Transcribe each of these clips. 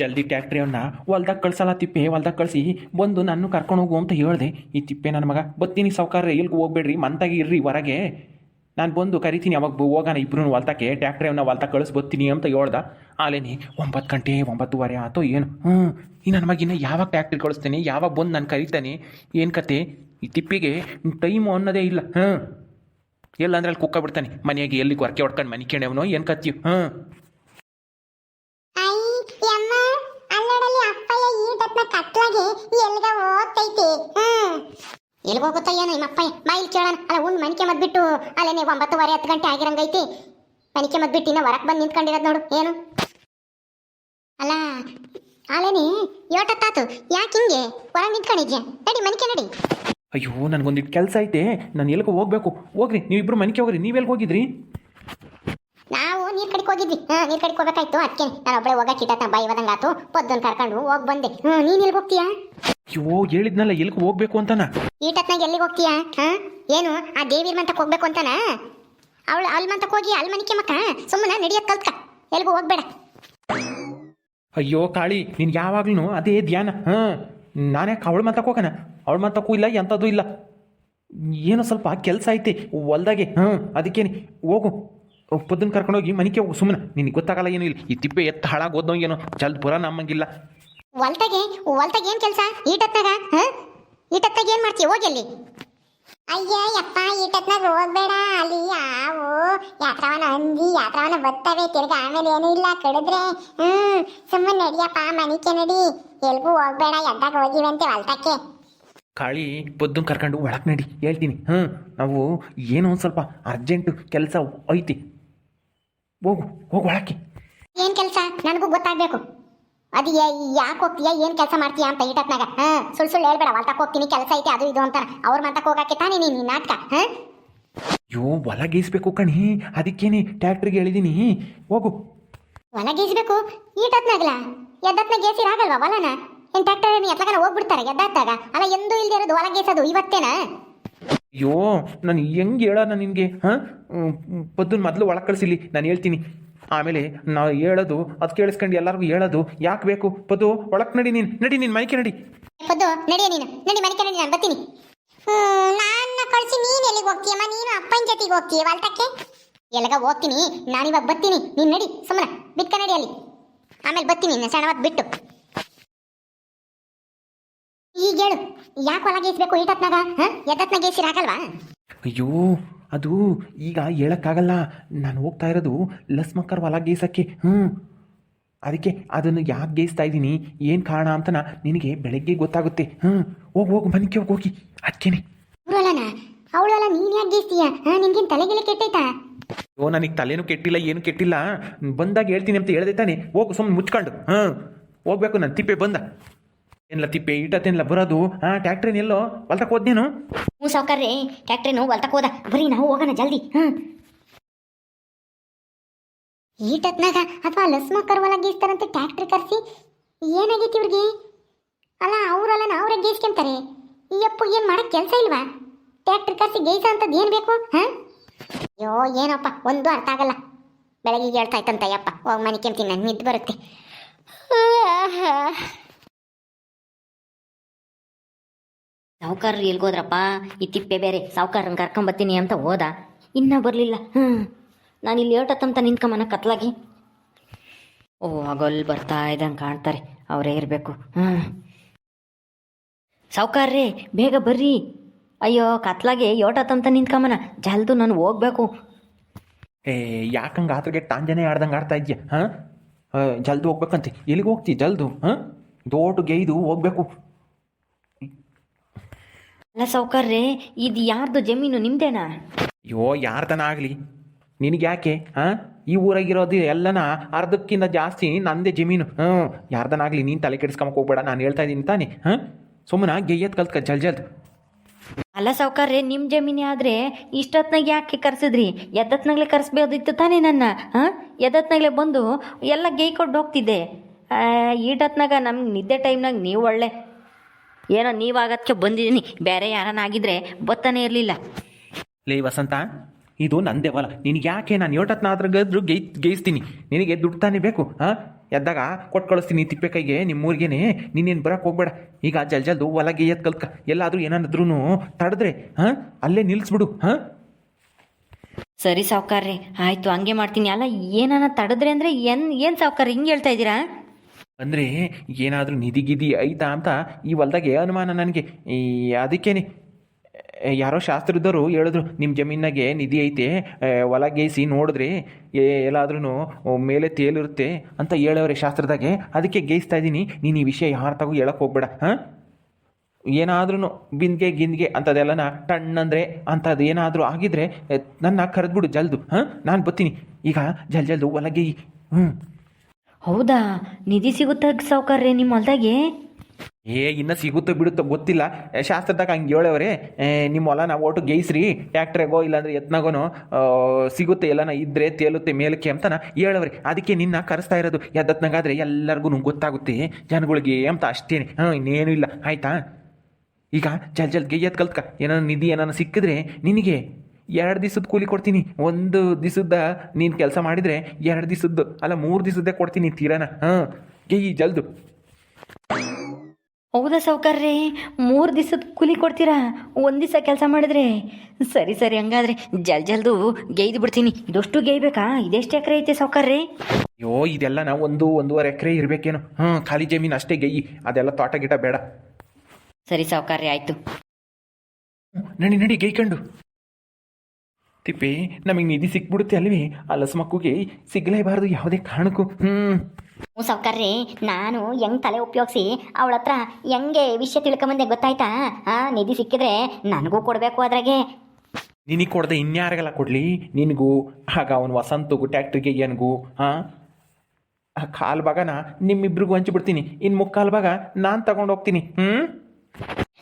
ಜಲ್ದಿ ಟ್ಯಾಕ್ಟ್ರಿಯನ್ನ ಹೊಲ್ದಾಗ ಕಳ್ಸಲ್ಲ ತಿಪ್ಪೆ, ಹೊಲ್ದಾಗ ಕಳಿಸಿ, ಬಂದು ನಾನು ಕರ್ಕೊಂಡು ಹೋಗು ಅಂತ ಹೇಳ್ದೆ. ಈ ತಿಪ್ಪೆ ನನ್ನ ಮಗ, ಬತ್ತೀನಿ ಸಾವ್ಕಾರ ಎಲ್ಗೂ ಹೋಗ್ಬೇಡ್ರಿ ಮಂತಾಗಿ ಇರ್ರಿ ಹೊರಗೆ. ನಾನು ಬಂದು ಕರಿತೀನಿ ಅವಾಗ ಹೋಗೋಣ ಇಬ್ಬರು ಹೊಲ್ತಕ್ಕೆ ಟ್ಯಾಕ್ಟ್ರಿಯನ್ನ ಹೊಲ್ತಾಗ ಕಳಿಸ್ ಬತ್ತೀನಿ ಅಂತ ಹೇಳ್ದ. ಆಲೇನಿ ಒಂಬತ್ತು ಗಂಟೆ, ಒಂಬತ್ತುವರೆ ಆತೋ ಏನು. ಹ್ಞೂ ಈ ನನ್ನ ಮಗಿನ ಯಾವಾಗ ಟ್ಯಾಕ್ಟ್ರಿ ಕಳಿಸ್ತೀನಿ, ಯಾವಾಗ ಬಂದು ನಾನು ಕರಿತಾನೆ, ಏನು ಕತೆ? ಈ ತಿಪ್ಪಿಗೆ ಟೈಮು ಅನ್ನೋದೇ ಇಲ್ಲ. ಹ್ಞೂ ಎಲ್ಲ ಅಂದ್ರೆ ಅಲ್ಲಿ ಕುಕ್ಕ ಬಿಡ್ತಾನೆ. ಮನೆಯಾಗೆ ಎಲ್ಲಿ ಕೊರಕೆ ಹೊಡ್ಕೊಂಡು ಮನೆ ಕೇಳವನೋ ಏನು ಕತ್ತೀವಿ ಹಾಂ ಹೋಗ್ತೈತಿ ಹ್ಮ್. ಎಲ್ಗೋ ಏನು ನಿಮ್ಮ ಅಪ್ಪಯ್ಯ. ಬಾ ಇಲ್ಲಿ ಕೇಳೋಣ. ಅಲ್ಲ ಒಂದು ಮನಿಕೆ ಮದ್ಬಿಟ್ಟು ಅಲ್ಲೇನೆ ಒಂಬತ್ತುವರೆ ಹತ್ತು ಗಂಟೆ ಆಗಿರಂಗೈತಿ ಮನಿಕೆ ಮದ್ಬಿಟ್ಟು ಇನ್ನ ಹೊರಕ್ ಬಂದು ನಿಂತ್ಕೊಂಡಿರೋದು ನೋಡು. ಏನು? ಅಲ್ಲ ಅಲೇನಿ ಯೋಟತ್ತಾತು. ಯಾಕೆ ಹಿಂಗೆ? ಹೊರಗೆ ನಿಂತ್ಕೊಂಡಿದ್ಯಾ? ನಡಿ ಮನಿಕೆ ನಡಿ. ಅಯ್ಯೋ ನನಗೊಂದಿಟ್ಟು ಕೆಲಸ ಐತೆ. ನಾನು ಎಲ್ಲಿಗೂ ಹೋಗ್ಬೇಕು. ಹೋಗ್ರಿ, ನೀವಿಬ್ರು ಮನೆಗೆ ಹೋಗ್ರಿ. ನೀವೆಲ್ಲಿ ಹೋಗಿದ್ರಿ? ನಾವು ನೀರ್ ಕಡಿಕ್ ಹೋಗಿದ್ವಿ. ಹಾ ನೀರ್ ಕಡಿಕ್ ಹೋಗ್ಬೇಕಾಯ್ತು. ಅದಕ್ಕೆ ನಾನು ಒಬ್ಬಳೆ ಹೋಗಕ್ಕೆ ಇಟ್ಟ ಬಾಯ್ ಹೋದಂಗ ಆತು ಪೊದ್ದನ್ ಕರ್ಕೊಂಡು ಹೋಗಿ ಬಂದೆ. ಹ್ಞೂ ನೀನ್ ಎಲ್ಲಿ ಹೋಗ್ತೀಯಾ? ಅಯ್ಯೋ ಹೇಳಿದ್ನಲ್ಲ ಎಲ್ಲಿಗೆ ಹೋಗ್ಬೇಕು ಅಂತಾನ? ಈಟತ್ನಾಗ ಎಲ್ಲಿಗೆ ಹೋಗ್ತೀಯಾ? ಹಾ? ಏನು? ಆ ದೇವಿರ್ ಮಂತಕ್ಕೆ ಹೋಗ್ಬೇಕು ಅಂತಾನ? ಅವಳು ಅಲ್ಲಿ ಮಂತಕ್ಕೆ ಹೋಗಿ ಅಲ್ಲಿ ಮನಿಕೆ ಮಕ್ಕ? ಸುಮ್ಮನೆ ನಡಿಯೋದ್ ಕಲ್ತ್ಕ. ಎಲ್ಲಿಗೂ ಹೋಗ್ಬೇಡ. ಅಯ್ಯೋ ಕಾಳಿ ನೀನ್ ಯಾವಾಗ್ಲೂ ಅದೇ ಧ್ಯಾನ. ಹಾಂ ನಾನೇ ಅವಳ ಮಂತಕ್ಕೆ ಹೋಗೋಣ? ಅವಳ ಮಂತಕ್ಕೂ ಇಲ್ಲ ಎಂಥದ್ದು ಇಲ್ಲ. ಏನೋ ಸ್ವಲ್ಪ ಕೆಲಸ ಐತೆ ಹೊಲ್ದಾಗೆ ಹ್ಞೂ ಅದಕ್ಕೇನೆ. ಹೋಗು. ಪೊದ್ದನ್ ಕರ್ಕೊಂಡೋಗಿ ಮನಿಕೆ ಹೋಗು. ಸುಮ್ಮನೆ ನಿನಗೆ ಗೊತ್ತಾಗಲ್ಲ ಏನೂ ಇಲ್ಲ. ಈ ತಿಪ್ಪೆ ಎತ್ತ ಹಾಳಾಗೋದ್ನೋ ಏನೋ. ಜಲ್ದ್ ಪುರ ನಮ್ಮಂಗಿಲ್ಲ. ಹೊಲ್ತಾಗೆ? ಹೊಲ್ತಾಗ ಏನು ಕೆಲಸ? ಈಟತ್ತಾಗ ಹಾಂ? ಈಟತ್ತಾಗ ಏನು ಮಾಡ್ತೀವಿ ಹೋಗಿ ಅಲ್ಲಿ. ಅಯ್ಯ ಯಪ್ಪ ಈಟತ್ನಾಗ ಹೋಗ್ಬೇಡ. ಅಲ್ಲಿ ಯಾವು ಯಾತ್ರವನ ಅಂದಿ ಯಾತ್ರವನ ಬರ್ತವೆ ತಿರ್ಗಾ ಆಮೇಲೆ ಏನೂ ಇಲ್ಲ. ಕಡಿದ್ರೆ ಹ್ಮ್ ಸುಮ್ಮನೆ ನಡಿಯಪ್ಪ ಮನಿಕೆ ನಡಿ. ಎಲ್ಗೂ ಹೋಗ್ಬೇಡ. ಎದ್ದಾಗ ಹೋಗಿವಂತೆ ಹೊಲ್ತಕ್ಕೆ. ಕಾಳಿ ಪೊದ್ದನ್ ಕರ್ಕೊಂಡು ಒಳಗೆ ನಡಿ. ಹೇಳ್ತೀನಿ. ಹ್ಞೂ ನಾವು ಏನೋ ಒಂದು ಸ್ವಲ್ಪ ಅರ್ಜೆಂಟು ಕೆಲಸ ಐತಿ. ಹೋಗು ಹೋಗು ಒಳಕ್ಕೆ. ಏನ್ ಕೆಲಸ? ನನಗೂ ಗೊತ್ತಾಗ್ಬೇಕು. ಅದು ಯಾಕೆ ಹೋಗ್ತೀಯಾ? ಏನ್ ಕೆಲಸ ಮಾಡ್ತೀಯಾ ಅಂತ ಈಟತ್ನಾಗ ಹಾಂ ಸುಳ್ಳು ಸುಳ್ಳು ಹೇಳ್ಬೇಡ ಹೊಲ್ತಕ್ಕೆ ಹೋಗ್ತೀನಿ ಕೆಲಸ ಐತೆ ಅದು ಇದು ಅಂತ ಅವ್ರ ಮಂತಕ್ಕೆ ಹೋಗಕ್ಕೆ ತಾನೇ ನೀನು ನಾಟಕ ಹಾ? ಅಯ್ಯೋ ಹೊಲ ಗೀಸ್ಬೇಕು ಕಣಿ. ಅದಕ್ಕೇನೆ ಟ್ಯಾಕ್ಟ್ರಿಗೆ ಹೇಳಿದ್ದೀನಿ ಹೋಗು. ಹೊಲ ಗೀಸ್ಬೇಕು ಈಟತ್ನಾಗಲ್ಲ ಎದ್ದತ್ನಾಗ ಗೇಸಿರಾಗಲ್ವಾ ಹೊಲನ ಏನ್ ಟ್ಯಾಕ್ಟರ್ ಎತ್ಲಗನ ಹೋಗ್ಬಿಡ್ತಾರೆ ಎದ್ದಾಗ ಅಲ್ಲ ಎಂದೂ ಇಲ್ದೇ ಇರೋದು ಹೊಲ ಗೇಸೋದು ಇವತ್ತೇನ? ಅಯ್ಯೋ, ನಾನು ಹೆಂಗೆ ಹೇಳೋಣ ನಿನಗೆ, ಹಾಂ? ಪದ್ದನ್ ಮೊದಲು ಒಳಗೆ ಕಳಿಸಿಲಿ, ನಾನು ಹೇಳ್ತೀನಿ. ಆಮೇಲೆ ನಾವು ಹೇಳೋದು, ಅದು ಕೇಳಿಸ್ಕೊಂಡು ಎಲ್ಲರಿಗೂ ಹೇಳೋದು, ಯಾಕೆ ಬೇಕು? ಪದ್ದು, ಒಳಗೆ ನಡಿ ನೀನು ನಡಿ ನೀನು, ಮೈಕೆ ನಡಿ. ಪದ್ದು, ನಡಿಯ ನೀನು, ನಡಿ, ಮೈಕೆ ನಡಿ, ನಾನು ಬರ್ತೀನಿ. ನಾನು ಕಳಿಸಿ, ನೀನು ಎಲ್ಲಿಗೆ ಹೋಗ್ತೀಯಮ್ಮ ನೀನು ಅಪ್ಪನ ಜೊತೆಗೆ ಹೋಗ್ತೀಯ ವಾಲ್ತಕ್ಕೆ? ಎಲ್ಲಿಗ ಹೋಗ್ತೀನಿ, ನಾನು ಇವಾಗ ಬರ್ತೀನಿ. ನೀನು ನಡಿ ಸುಮ್ಮನೆ ಬಿಟ್ಕ ನಡಿ ಅಲ್ಲಿ. ಆಮೇಲೆ ಬರ್ತೀನಿ ಇನ್ನು ಸಣ್ಣವತ್ತು ಬಿಟ್ಟು. ಈಗ ಹೇಳು ಯಾಕೆ ಹೊಲ ಗೇಸ್ಬೇಕು ಈಟತ್ನಾಗ ಹಾಂ? ಎದ್ದತ್ನಾಗ ಆಗಲ್ವಾ? ಅಯ್ಯೋ ಅದು ಈಗ ಹೇಳೋಕ್ಕಾಗಲ್ಲ. ನಾನು ಹೋಗ್ತಾ ಇರೋದು ಲಸ್ಮಕ್ಕರ್ ಹೊಲ ಗೇಸಕ್ಕೆ ಹ್ಞೂ ಅದಕ್ಕೆ ಅದನ್ನು ಯಾಕೆ ಗೇಸ್ತಾ ಇದ್ದೀನಿ? ಏನು ಕಾರಣ ಅಂತನ ನಿನಗೆ ಬೆಳಗ್ಗೆ ಗೊತ್ತಾಗುತ್ತೆ. ಹ್ಞೂ ಹೋಗಿ ಹೋಗು ಮನೆಗೆ ಹೋಗಿ ಹೋಗಿ. ಅದಕ್ಕೇನೆ ಅವಳಲ್ಲ ಅವಳಲ್ಲ ನೀನು ಯಾಕೆ ಗೇಸ್ತೀಯ? ಹಾಂ ನಿನ್ಗೇನು ತಲೆಗಿಲೆ ಕೆಟ್ಟೈತಾ? ಓ ನನಗೆ ತಲೆನೂ ಕೆಟ್ಟಿಲ್ಲ ಏನು ಕೆಟ್ಟಿಲ್ಲ. ಬಂದಾಗ ಹೇಳ್ತೀನಿ ಅಂತ ಹೇಳ್ದೆ ತಾನೆ. ಹೋಗು ಸುಮ್ಮನೆ ಮುಚ್ಕೊಂಡು. ಹಾಂ ಹೋಗ್ಬೇಕು ನಾನು ತಿಪ್ಪೆ ಬಂದ. ಏನಿಲ್ಲ ತಿಪ್ಪೆ ಇಟ್ಟತ್ತೇನಿಲ್ಲ ಬರೋದು ಹಾ ಟ್ಯಾಕ್ಟ್ರಿನ ಎಲ್ಲೋ ಹೊಲ್ತಕ್ಕೆ ಹೋದ್ನೇನು ಹ್ಞೂ ಸಾವುಕಾರ್ರಿ ಟ್ಯಾಕ್ಟ್ರಿನು ಹೊಲ್ತಕ್ಕೆ ಹೋದ. ಬರೀ ನಾವು ಹೋಗೋಣ ಜಲ್ದಿ, ಹ್ಞೂ. ಈಟತ್ನಾಗ ಅಥವಾ ಲಸ್ಮ ಕರ್ವಲ ಗೀಸ್ತಾರಂತೆ ಟ್ಯಾಕ್ಟ್ರ್ ಕರ್ಸಿ? ಏನಾಗೈತಿ ಇವ್ರಿಗೆ? ಅಲ್ಲ ಅವರಲ್ಲ ಅವ್ರೆ ಗೀಸ್ಕೊಂತಾರೆ. ಈ ಅಪ್ಪು ಏನು ಮಾಡಕ್ ಕೆಲಸ ಇಲ್ವಾ? ಟ್ಯಾಕ್ಟ್ರ್ ಕರ್ಸಿ ಗೇಯ್ಸ ಅಂತದ್ದು ಏನು ಬೇಕು, ಹಾಂ? ಅಯ್ಯೋ, ಏನಪ್ಪ, ಒಂದು ಅರ್ಥ ಆಗಲ್ಲ. ಬೆಳಗ್ಗೆ ಹೇಳ್ತಾ ಇತ್ತಂತ ಯಪ್ಪ ಹೋಗಿ ಮನೆ ಕೆಂತೀನಿ ನಾನು ನಿದ್ದು ಬರುತ್ತೆ. ಸಾವುಕಾರರು ಎಲ್ಗೋದ್ರಪ್ಪ? ಈ ತಿಪ್ಪೆ ಬೇರೆ ಸಾವುಕಾರನ ಕರ್ಕೊಂಬತ್ತೀನಿ ಅಂತ ಹೋದ. ಇನ್ನೂ ಬರಲಿಲ್ಲ. ಹ್ಞೂ ನಾನು ಇಲ್ಲಿ ಏಟತ್ತಂತ ನಿಂತ್ಕೊಂಬನ ಕತ್ಲಾಗಿ. ಓ, ಹಗಲ್ ಬರ್ತಾ ಇದ್ದಂಗೆ ಕಾಣ್ತಾರೆ. ಅವರೇ ಇರಬೇಕು. ಹ್ಞೂ ಸಾವುಕಾರ್ರೇ, ಬೇಗ ಬರ್ರಿ. ಅಯ್ಯೋ, ಕತ್ಲಾಗೆ ಯೋಟತ್ತಂತ ನಿಂತ್ಕೊಂಬನ ಜಲ್ದು ನಾನು ಹೋಗ್ಬೇಕು. ಏ, ಯಾಕಂಗೆ ಆತಗೆ ಟಾಂಜನೆ ಆಡ್ದಂಗೆ ಆಡ್ತಾ ಇದೆಯಾ? ಹಾಂ? ಜಲ್ದು ಹೋಗ್ಬೇಕಂತೆ. ಎಲ್ಲಿಗೆ ಹೋಗ್ತಿ ಜಲ್ದು? ಹಾಂ? ದೋಟು ಗೈದು ಹೋಗ್ಬೇಕು. ಅಲ್ಲ ಸೌಕರ್ರೆ ಇದು ಯಾರ್ದು ಜಮೀನು ನಿಮ್ದೇನಾ? ಅಯ್ಯೋ ಯಾರ್ದನ ಆಗಲಿ ನಿನಗೆ ಯಾಕೆ ಹಾಂ ಈ ಊರಾಗಿರೋದು ಎಲ್ಲನ ಅರ್ಧಕ್ಕಿಂತ ಜಾಸ್ತಿ ನಂದೇ ಜಮೀನು. ಹ್ಞೂ ಯಾರ್ದನಾಗಲಿ ನೀನು ತಲೆ ಕೆಡಿಸ್ಕೊಂಬಕ್ಕೆ ಹೋಗ್ಬೇಡ ನಾನು ಹೇಳ್ತಾ ಇದ್ದೀನಿ ತಾನೆ ಹಾಂ? ಸುಮ್ಮನ ಗೆಯ್ಯತ್ ಕಲ್ತ್ಕ ಜಲ್ ಜಲ್ದು. ಅಲ್ಲ ಸಾವುಕಾರ್ರೆ ನಿಮ್ಮ ಜಮೀನಿ ಆದರೆ ಇಷ್ಟೊತ್ನಾಗ ಯಾಕೆ ಕರ್ಸಿದ್ರಿ? ಎದತ್ನಾಗಲೇ ಕರ್ಸ್ಬೋದಿತ್ತು ತಾನೇ ನನ್ನ ಹಾಂ? ಎದತ್ನಾಗಲೆ ಬಂದು ಎಲ್ಲ ಗೇಯ್ಕೊಂಡು ಹೋಗ್ತಿದ್ದೆ. ಆ, ಈಟತ್ನಾಗ ನಮ್ಗೆ ನಿದ್ದೆ ಟೈಮ್ನಾಗ ನೀವು ಒಳ್ಳೆ ಏನೋ ನೀವು ಆಗದಕ್ಕೆ ಬಂದಿದ್ದೀನಿ ಬೇರೆ ಯಾರನ್ನ ಆಗಿದ್ರೆ ಬತ್ತಾನೆ ಇರಲಿಲ್ಲ. ಲೇ ವಸಂತ ಇದು ನಂದೇ ಹೊಲ. ನಿನಗೆ ಯಾಕೆ ನಾನು ಯೋಟತ್ನಾದ್ರೂ ಗದ್ರು ಗೈ ಗೈಸ್ತೀನಿ ನಿನಗೆ ದುಡ್ಡು ತಾನೇ ಬೇಕು ಹಾಂ ಎದ್ದಾಗ ಕೊಟ್ಟು ಕಳಿಸ್ತೀನಿ ತಿಪ್ಪೆ ಕೈಗೆ ನಿಮ್ಮ ಊರಿಗೇನೆ ನೀನೇನು ಬರೋಕ್ಕೆ ಹೋಗ್ಬೇಡ. ಈಗ ಜಲ್ ಜಲ್ದು ಹೊಲ ಗೇಯತ್ ಕಲ್ಕ ಎಲ್ಲಾದರೂ ಏನಾದ್ರೂ ತಡೆದ್ರೆ ಹಾಂ ಅಲ್ಲೇ ನಿಲ್ಲಿಸ್ಬಿಡು ಹಾಂ ಸರಿ ಸಾವುಕಾರ್ರಿ ಆಯಿತು ಹಂಗೆ ಮಾಡ್ತೀನಿ. ಅಲ್ಲ ಏನನ್ನ ತಡೆದ್ರೆ ಅಂದರೆ ಏನು ಏನು ಸಾವುಕಾರ ಹಿಂಗೆ ಹೇಳ್ತಾ ಇದ್ದೀರಾ? ಅಂದರೆ ಏನಾದರೂ ನಿಧಿ ಗಿದಿ ಐತಾ ಅಂತ ಈ ಹೊಲ್ದಾಗೆ ಅನುಮಾನ ನನಗೆ. ಈ ಅದಕ್ಕೇನೆ ಯಾರೋ ಶಾಸ್ತ್ರದವರು ಹೇಳಿದ್ರು ನಿಮ್ಮ ಜಮೀನಾಗೆ ನಿಧಿ ಐತೆ ಹೊಲ ಗೇಯಿಸಿ ನೋಡಿದ್ರಿ ಎಲ್ಲಾದ್ರೂ ಮೇಲೆ ತೇಲಿರುತ್ತೆ ಅಂತ ಹೇಳವ್ರೆ ಶಾಸ್ತ್ರದಾಗೆ. ಅದಕ್ಕೆ ಗೇಯಿಸ್ತಾ ಇದ್ದೀನಿ ನೀನು ಈ ವಿಷಯ ಯಾರ ತಗೋ ಹೇಳಕ್ಕೆ ಹೋಗ್ಬೇಡ, ಹಾಂ? ಏನಾದ್ರೂ ಬಿಂದಿಗೆ ಗಿಂದಿಗೆ ಅಂಥದ್ದೆಲ್ಲನ ಟಣ್ಣಂದ್ರೆ ಅಂಥದ್ದು ಏನಾದರೂ ಆಗಿದ್ರೆ ನನ್ನ ಕರೆದ್ಬಿಡು ಜಲ್ದು, ಹಾಂ? ನಾನು ಬರ್ತೀನಿ ಈಗ ಜಲ್ ಜಲ್ದು ಹೊಲಗೆ ಹ್ಞೂ ಹೌದಾ? ನಿಧಿ ಸಿಗುತ್ತಾ ಸೌಕರ್ಯ ನಿಮ್ಮ ಹೊಲ್ದಾಗೆ? ಏ, ಇನ್ನ ಸಿಗುತ್ತೋ ಬಿಡುತ್ತೋ ಗೊತ್ತಿಲ್ಲ. ಶಾಸ್ತ್ರದಾಗ ಹಂಗೆ ಹೇಳವ್ರೆ. ನಿಮ್ಮ ಹೊಲ ನಾವು ಒಟ್ಟು ಗೇಯಿಸ್ರಿ. ಟ್ಯಾಕ್ಟ್ರಿಗೋ ಇಲ್ಲಾಂದ್ರೆ ಯತ್ನಾಗೋನು ಸಿಗುತ್ತೆ ಎಲ್ಲನ ಇದ್ರೆ ತೇಲುತ್ತೆ ಮೇಲಕ್ಕೆ ಅಂತನ ಹೇಳವ್ರಿ. ಅದಕ್ಕೆ ನಿನ್ನ ಕರೆಸ್ತಾ ಇರೋದು ಎದ್ದತ್ನಾಗಾದ್ರೆ ಎಲ್ಲರಿಗೂ ಗೊತ್ತಾಗುತ್ತೆ. ಜನಗಳಿಗೆ ಅಂತ ಅಷ್ಟೇನೆ. ಹಾಂ, ಇನ್ನೇನು ಇಲ್ಲ. ಆಯ್ತಾ? ಈಗ ಜಲ್ ಜಲ್ ಗೈಯ್ಯದ್ ಕಲ್ತ್ಕ. ಏನಾನ ನಿಧಿ ಏನಾನ ಸಿಕ್ಕಿದ್ರೆ ನಿನಗೆ ಎರಡು ದಿವಸದ ಕೂಲಿ ಕೊಡ್ತೀನಿ. ಒಂದು ದಿವಸದ ನೀನು ಕೆಲಸ ಮಾಡಿದರೆ ಎರಡು ದಿವಸದ್ದು. ಅಲ್ಲ ಮೂರು ದಿವಸದ್ದೇ ಕೊಡ್ತೀನಿ ತೀರಾನ. ಹಾಂ ಈ ಜಲ್ದು. ಹೌದಾ ಸೌಕರ್ರಿ ಮೂರು ದಿವಸದ ಕೂಲಿ ಕೊಡ್ತೀರಾ? ಒಂದು ದಿವಸ ಕೆಲಸ ಮಾಡಿದ್ರೆ? ಸರಿ ಸರಿ ಹಂಗಾದ್ರೆ ಜಲ್ ಜಲ್ದು ಗೇಯ್ದು ಬಿಡ್ತೀನಿ. ಇದಷ್ಟು ಗೇಯ್ಬೇಕಾ? ಇದೆಷ್ಟು ಎಕರೆ ಐತೆ ಸೌಕರ್ರಿ ಅಯ್ಯೋ ಇದೆಲ್ಲ ನಾವು ಒಂದು ಒಂದೂವರೆ ಎಕರೆ ಇರಬೇಕೇನು. ಹಾಂ ಖಾಲಿ ಜಮೀನು ಅಷ್ಟೇ ಗೈ ಅದೆಲ್ಲ ತೋಟ ಗಿಟ ಬೇಡ. ಸರಿ ಸೌಕರ್ಯ ಆಯಿತು. ನಡಿ ನಡಿ ಗೈಕಂಡು ತಿಪ್ಪಿ ನಮಗೆ ನಿಧಿ ಸಿಕ್ಬಿಡುತ್ತೆ ಅಲ್ವೇ? ಆ ಲಸಮಕ್ಕುಗೆ ಸಿಗಲೇಬಾರ್ದು ಯಾವುದೇ ಕಾರಣಕ್ಕೂ. ಹ್ಞೂ ಹ್ಞೂ ಸಾವ್ಕಾರ್ರಿ ನಾನು ಹೆಂಗ್ ತಲೆ ಉಪಯೋಗಿಸಿ ಅವಳ ಹತ್ರ ಹೆಂಗೆ ವಿಷಯ ತಿಳ್ಕೊಂಬಂದೆ ಗೊತ್ತಾಯ್ತಾ? ಆ ನಿಧಿ ಸಿಕ್ಕಿದ್ರೆ ನನಗೂ ಕೊಡಬೇಕು ಅದ್ರಾಗೆ. ನಿನಗೆ ಕೊಡದೆ ಇನ್ಯಾರಿಗೆಲ್ಲ ಕೊಡಲಿ? ನಿನಗೂ ಆಗ ಅವನು ವಸಂತಗು ಟ್ಯಾಕ್ಟ್ರಿಗೆ ಏನಗೂ ಹಾಂ ಆ ಕಾಲು ಭಾಗನ ನಿಮ್ಮಿಬ್ರಿಗೂ ಹಂಚಿಬಿಡ್ತೀನಿ. ಇನ್ನು ಮುಕ್ಕಾಲು ಭಾಗ ನಾನು ತಗೊಂಡು ಹೋಗ್ತೀನಿ ಹ್ಞೂ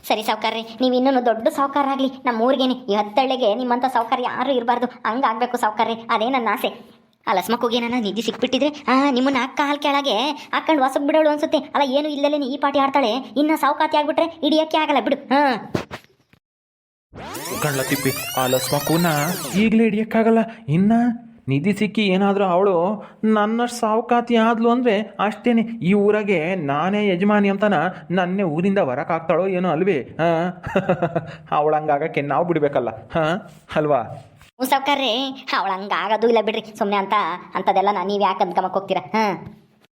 ಸರಿ ಸಾವುಕಾರ್ರಿ, ನೀವು ಇನ್ನೂ ದೊಡ್ಡ ಸಾವುಕಾರ ಆಗಲಿ. ನಮ್ಮ ಊರಿಗೇನೆ, ಈ ಹತ್ತಳ್ಳಿಗೆ ನಿಮ್ಮಂಥ ಸಾವುಕಾರ ಯಾರು ಇರಬಾರ್ದು. ಹಂಗಾಗಬೇಕು ಸಾವ್ಕಾರ್ರಿ, ಅದೇ ನನ್ನ ಆಸೆ. ಅಲ್ಲ ಸ್ಮಕ್ಕುಗೆ ನನ್ನ ನಿಧಿ ಸಿಕ್ಬಿಟ್ಟಿದ್ರೆ ಹಾಂ ನಿಮ್ಮನ್ನ ಹಾಲು ಕೆಳಗೆ ಹಾಕೊಂಡು ಹೊಸಕ್ ಬಿಡೋಳು ಅನ್ಸುತ್ತೆ. ಅಲ್ಲ, ಏನು ಇಲ್ಲಲೇ ಈ ಪಾಟಿ ಆಡ್ತಾಳೆ, ಇನ್ನ ಸಾವುಕಾತಿ ಆಗ್ಬಿಟ್ರೆ ಹಿಡಿಯೋಕ್ಕೆ ಆಗಲ್ಲ, ಬಿಡು. ಹಾಂ. ಕಳ್ಳ ತಿಪ್ಪಿ, ಆ ಲಸ್ಮಕ್ಕೂನ ಈಗಲೇ ಹಿಡಿಯೋಕ್ಕಾಗಲ್ಲ, ಇನ್ನು ನಿಧಿ ಸಿಕ್ಕಿ ಏನಾದರೂ ಅವಳು ನನ್ನಷ್ಟು ಸಾವುಕಾತಿ ಆದ್ಲು ಅಂದರೆ ಅಷ್ಟೇನೆ. ಈ ಊರಾಗೆ ನಾನೇ ಯಜಮಾನಿ ಅಂತನ ನನ್ನೇ ಊರಿಂದ ಹೊರಕಾಗ್ತಾಳೋ ಏನೋ ಅಲ್ವೇ? ಹಾಂ? ಅವಳು ಹಂಗಾಗಕ್ಕೆ ನಾವು ಬಿಡಬೇಕಲ್ಲ. ಹಾಂ? ಅಲ್ವಾ? ಹ್ಞೂ ಸಾವ್ಕಾರ್ರಿ ಅವಳು ಹಂಗಾಗೋದು ಇಲ್ಲ ಬಿಡ್ರಿ ಸುಮ್ಮನೆ ಅಂತ ಅಂಥದ್ದೆಲ್ಲ ನಾನು ನೀವು ಯಾಕೆ ಅಂದ್ಕೊಂಬಕ್ಕೆ ಹೋಗ್ತೀರಾ? ಹಾಂ?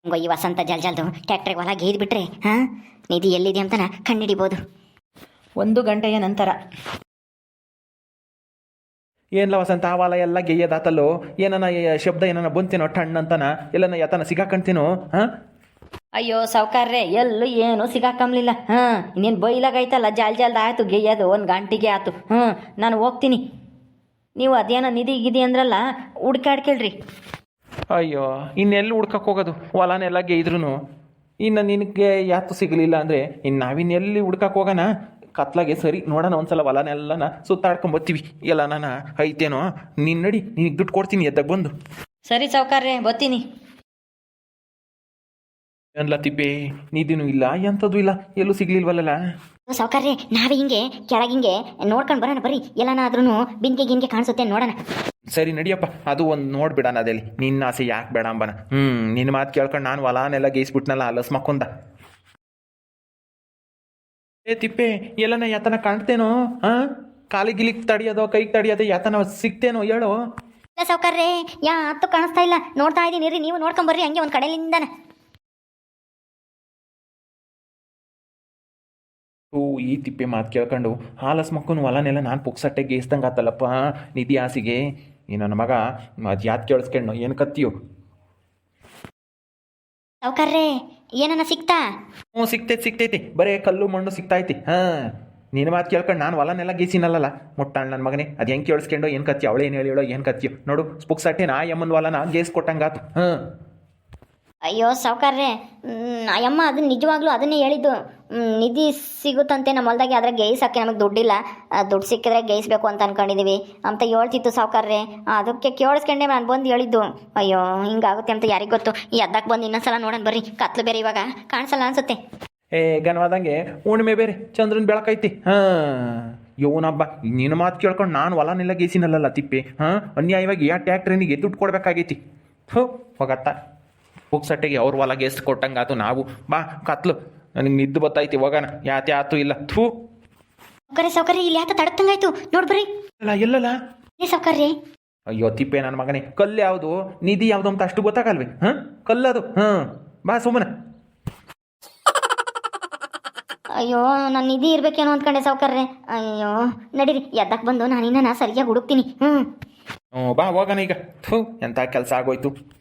ಹಂಗೋ ಈ ವಸಂತ ಜಲ್ ಜಲ್ದು ಟ್ಯಾಕ್ಟ್ರಿಗೆ ಹೊಲ ಗೇದ್ ಬಿಟ್ರೆ ಹಾಂ? ನಿಧಿ ಎಲ್ಲಿದೆ ಅಂತನ ಕಂಡಿಡಿಬೋದು ಒಂದು ಗಂಟೆಯ ನಂತರ. ಏನ್ಲ ವಸಂತ ಆವಾಲ ಎಲ್ಲ ಗೆಯ್ಯದಾತಲ್ಲೋ? ಏನನ ಶಬ್ದ ಏನನ ಬಂತೇನೋ? ಟಣ್ಣಂತನ ಎಲ್ಲನ ಯಾತನ ಸಿಗಾಕಂತೀನೋ ಹಾಂ? ಅಯ್ಯೋ ಸೌಕಾರ್ರೆ ಎಲ್ಲೂ ಏನು ಸಿಗಾಕಂಬ್ಲಿಲ್ಲ ಹಾಂ ಇನ್ನೇನು ಬೈಲಾಗೈತಲ್ಲ ಜಾಲ್ ಜಾಲ್ದ ಆಯ್ತು ಗೆಯ್ಯೋದು ಒಂದು ಗಂಟೆಗೆ ಆಯ್ತು ಹ್ಞೂ ನಾನು ಹೋಗ್ತೀನಿ. ನೀವು ಅದೇನ ನಿಧಿ ಗಿದಿ ಅಂದ್ರಲ್ಲ ಹುಡ್ಕಾಡ್ಕೇಳ್ರಿ ಅಯ್ಯೋ ಇನ್ನೆಲ್ಲಿ ಹುಡ್ಕಕ್ಕೆ ಹೋಗೋದು? ಹೊಲನೆಲ್ಲ ಗೆಯ್ದ್ರು ಇನ್ನು ನಿನಗೆ ಯಾತು ಸಿಗಲಿಲ್ಲ ಅಂದರೆ ಇನ್ನು ನಾವಿನ್ನೆಲ್ಲಿ ಹುಡ್ಕಕ್ಕೆ ಹೋಗೋಣ? ಕತ್ಲಾಗೆ ಸರಿ ನೋಡೋಣ ಒಂದ್ಸಲ ಹೊಲನೆಲ್ಲನ ಸುತ್ತಾಡ್ಕೊಂಬತ್ತೀವಿ. ಎಲ್ಲ ನಾನು ಐತೇನೋ ನೀನು ನಡಿ ನಿನಗೆ ದುಡ್ಡು ಕೊಡ್ತೀನಿ ಎದ್ದಾಗ ಬಂದು. ಸರಿ ಸಾವುಕಾರ್ರೆ ಬರ್ತೀನಿ. ಅನ್ಲ ತಿಪ್ಪೆ ನಿಧಿನೂ ಇಲ್ಲ ಎಂಥದ್ದು ಇಲ್ಲ ಎಲ್ಲೂ ಸಿಗ್ಲಿಲ್ವಲ್ಲ ಸಾವ್ಕಾರ್ರಿ ನಾವೇ ಹಿಂಗೆ ಕೆಳಗಿಂಗೆ ನೋಡ್ಕೊಂಡು ಬರೋಣ ಬರ್ರಿ ಎಲ್ಲನಾದ್ರೂ ಬಿಂದಿಗೆ ಗಿನ್ಗೆ ಕಾಣಿಸುತ್ತೆ ನೋಡೋಣ. ಸರಿ ನಡಿಯಪ್ಪ ಅದು ಒಂದು ನೋಡ್ಬಿಡಣ ಅದೇಲಿ ನಿನ್ನ ಆಸೆ ಯಾಕೆ ಬೇಡ ಅಂಬನ ಹ್ಞೂ ನಿನ್ನ ಮಾತು ಕೇಳ್ಕೊಂಡು ನಾನು ಹೊಲನೆಲ್ಲ ಗೇಯಿಸ್ಬಿಟ್ನಲ್ಲ ಅಲಸ್ ಮಕ್ಕೊಂದ ಏ ತಿಪ್ಪೆ ಎಲ್ಲನ ಯಾತನ ಕಾಣ್ತೇನೋ? ಹಾ ಕಾಲಿಗೆ ಗಿಲಿಗೆ ತಡಿಯೋದೋ ಕೈಗೆ ತಡಿಯೋದೋ ಯಾತನ ಸಿಗ್ತೇನೋ ಹೇಳು? ಇಲ್ಲ ಸಾವ್ಕಾರ್ರೆ ಯಾ ಕಾಣಿಸ್ತಾ ಇಲ್ಲ. ನೋಡ್ತಾ ಇದ್ದೀನಿ ರೀ ನೀವು ನೋಡ್ಕೊಂಬರ್ರಿ ಹಂಗೆ ಒಂದು ಕಡೆಯಿಂದ ಓ ಈ ತಿಪ್ಪೆ ಮಾತು ಕೇಳ್ಕೊಂಡು ಹಾಲಸ್ ಮಕ್ಕನು ಹೊಲನೆಲ್ಲ ನಾನು ಪುಕ್ಸಟ್ಟೆ ಗೇಸ್ದಂಗೆ ಆತಲ್ಲಪ್ಪ ನಿಧಿ ಆಸಿಗೆ ಈ ನನ್ನ ಮಗ ಅದು ಯಾತ್ ಕೇಳಿಸ್ಕೊಂಡು ಏನು ಕತ್ತಿಯೋ? ಸಾವ್ಕಾರ್ರೆ ಏನನ್ನ ಸಿಕ್ತಾ? ಹ್ಞೂ ಸಿಕ್ತೈತಿ ಸಿಕ್ತೈತಿ. ಬರೇ ಕಲ್ಲು ಮಣ್ಣು ಸಿಗ್ತೈತಿ ಹಾಂ. ನಿನ್ನ ಮಾತು ಕೇಳ್ಕೊಂಡು ನಾನು ಹೊಲನೆಲ್ಲ ಗೀಸಿನಲ್ಲ ಮುಟ್ಟಾಳ್ ನನ್ನ ಮಗನೇ. ಅದು ಹೆಂಗೆ ಕೇಳಿಸ್ಕೊಂಡು ಏನು ಕತ್ತಿ ಅವಳು ಏನು ಹೇಳೋ ಏನು ಕತ್ತಿ ನೋಡು ಸ್ಪುಕ್ಸಟ್ಟೆ ನಾ ಯಮ್ಮನ ಹೊಲನ ಗೇಸ್ ಕೊಟ್ಟಂಗಾತು. ಹಾಂ. ಅಯ್ಯೋ ಸೌಕರ್ರೆ ಅಯ್ಯಮ್ಮ ಅದು ನಿಜವಾಗ್ಲೂ ಅದನ್ನೇ ಹೇಳಿದ್ದು. ನಿಧಿ ಸಿಗುತ್ತಂತೆ ನಮ್ಮ ಹೊಲ್ದಾಗೆ, ಆದರೆ ಗೇಯ್ಸಕ್ಕೆ ನಮಗೆ ದುಡ್ಡಿಲ್ಲ. ದುಡ್ಡು ಸಿಕ್ಕಿದ್ರೆ ಗೇಯಿಸ್ಬೇಕು ಅಂತ ಅನ್ಕೊಂಡಿದೀವಿ. ಅಂತ ಹೇಳ್ತಿತ್ತು ಸಾವುಕಾರ್ರೆ. ಅದಕ್ಕೆ ಕೇಳಿಸ್ಕೊಂಡೆ ನಾನು ಬಂದು ಹೇಳಿದ್ದು. ಅಯ್ಯೋ, ಹಿಂಗಾಗುತ್ತೆ ಅಂತ ಯಾರಿಗೆ ಗೊತ್ತು. ಈ ಅದಕ್ಕೆ ಬಂದು ಇನ್ನೊಂದ್ಸಲ ನೋಡೋಣ ಬರ್ರಿ. ಕತ್ಲು ಬೇರೆ ಇವಾಗ. ಕಾಣಿಸಲ್ಲ ಅನ್ಸುತ್ತೆ. ಏ, ಗನವಾದಂಗೆ, ಹುಣ್ಣಿಮೆ ಬೇರೆ. ಚಂದ್ರನ ಬೆಳಕೈತಿ. ಹಾಂ. ಯೋನಬ್ಬ ನಿನ್ನ ಮಾತು ಕೇಳ್ಕೊಂಡು ನಾನು ಹೊಲನೆಲ್ಲ ಗೇಸಿನಲ್ಲ ತಿಪ್ಪೆ. ಹಾಂ, ಅನ್ಯಾಯವಾಗಿ ಯಾ ಟ್ಯಾಕ್ಟ್ರನಿಗೆ ದುಡ್ಡು ಕೊಡಬೇಕಾಗೈತಿ. ಹೋ ಹೋಗತ್ತ. ಪುಕ್ಸಟ್ಟೆಗೆ ಅವ್ರ ಹೊಲ ಗೇಸ್ ಕೊಟ್ಟಂಗಾತು ನಾವು. ಬಾ, ಕತ್ಲು. ನನಗೆ ನಿದ್ದು ಬತ್ತೈತಿ ಹೋಗೋಣ ಯಾತೆ ಆತು ಇಲ್ಲ. ಥೂ. ಸೌಕರ್ಯ ಸೌಕರ್ಯ ಇಲ್ಲಿ ಯಾತ ತಡತ್ತಂಗಾಯ್ತು ನೋಡ್ಬರ್ರಿ ಅಲ್ಲ ಎಲ್ಲಲ್ಲ? ಏ ಸೌಕರ್ಯ. ಅಯ್ಯೋ ತಿಪ್ಪೆ ನನ್ನ ಮಗನೇ. ಕಲ್ಲು ಯಾವುದು? ನಿಧಿ ಯಾವುದು ಅಂತ ಅಷ್ಟು ಗೊತ್ತಾಗಲ್ವೇ? ಹಾಂ? ಕಲ್ಲದು. ಹಾಂ. ಬಾ ಸುಮ್ಮನೆ. ಅಯ್ಯೋ ನನ್ನ ನಿಧಿ ಇರ್ಬೇಕೇನೋ ಅಂದ್ಕೊಂಡೆ ಸೌಕರ್ಯ. ಅಯ್ಯೋ ನಡೀರಿ. ಎದ್ದಕ್ಕೆ ಬಂದು ನಾನು ಇನ್ನ ಸರಿಯಾಗಿ ಹುಡುಕ್ತೀನಿ. ಹ್ಞೂ ಹ್ಞೂ ಬಾ ಹೋಗೋಣ ಈಗ. ಥೂ ಎಂಥ ಕೆಲಸ ಆಗೋಯ್ತು.